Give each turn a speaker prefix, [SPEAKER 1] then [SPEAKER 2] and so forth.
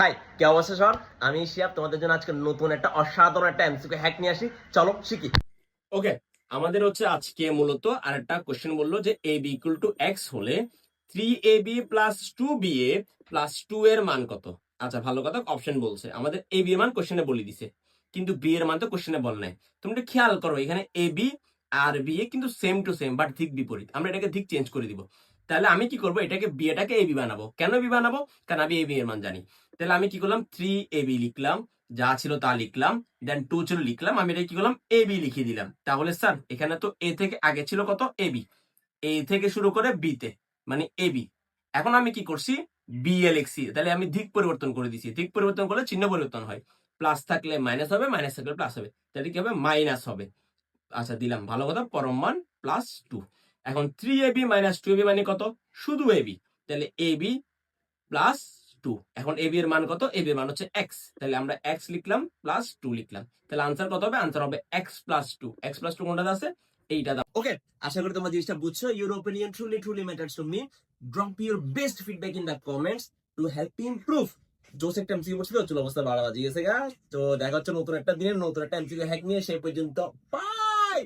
[SPEAKER 1] High কে অবস্থা সর? আমি শিয়াব, তোমাদের জন্য আজকে নতুন একটা অসাধারণ একটা এমসিকিউ হ্যাক নিয়ে আসি। চলো, শিখি।
[SPEAKER 2] ওকে আমাদের হচ্ছে আজকে মূলত আরেকটা কোশ্চেন বলল যে A B equal to X হলে three A B plus two B A plus two এর মান কত? আচ্ছা ভালো কথা অপশন বলছে। আমাদের এ বি এর মান কোশ্চেনে বলে দিছে, কিন্তু বি এর মান তো কোশ্চেনে বল নাই। তুমি একটু খেয়াল করো, এখানে A B R B A কিন্তু সেম টু সেম বাট দিক বিপরীত। আমরা এটাকে দিক চেঞ্জ করে দিব। তাহলে আমি কি করব? এটাকে বি এটাকে এ বি বানাবো। কেন বি বানাবো? কারণ আমি এ বি এর মান জানি। তাহলে আমি কি করলাম? থ্রি এ বি লিখলাম। যা ছিল তা লিখলাম। দেন টু ছিল লিখলাম। আমি এটা কি করলাম? এ বি লিখে দিলাম। তাহলে স্যার, এখানে তো এ থেকে আগে ছিল কত? এ বি এ থেকে শুরু করে বি তে মানে এ বি এখন আমি কি করছি? বি এ লিখছি। তাহলে আমি দিক পরিবর্তন করে দিছি। দিক পরিবর্তন করলে চিহ্ন পরিবর্তন হয়। প্লাস থাকলে মাইনাস হবে মাইনাস থাকলে প্লাস হবে। তাহলে কি হবে? মাইনাস হবে। আচ্ছা দিলাম। ভালো কথা। পরম মান প্লাস টু এখন three A B minus two A B মানে কত? শুধু এ বি তাহলে এ বি প্লাস টু এখন এ বি এর মান কত? এ বি এর মান হচ্ছে এক্স তাহলে আমরা এক্স লিখলাম প্লাস টু লিখলাম। তাহলে আনসার কত হবে? আনসার হবে X plus two X plus two কোনটা আছে? এইটা দাও
[SPEAKER 1] ওকে আশা করি তোমরা জিনিসটা বুঝছ। Your opinion truly truly matters to me drop your best feedback in the comments to help improve জোস একটা এমসিকিউ চলো অবস্থা বাড়া বাজি গেছে গা তো দেখা হচ্ছে নতুন একটা দিনের নতুন একটা এমসিকিউ হ্যাক নিয়ে সেই পর্যন্ত বাই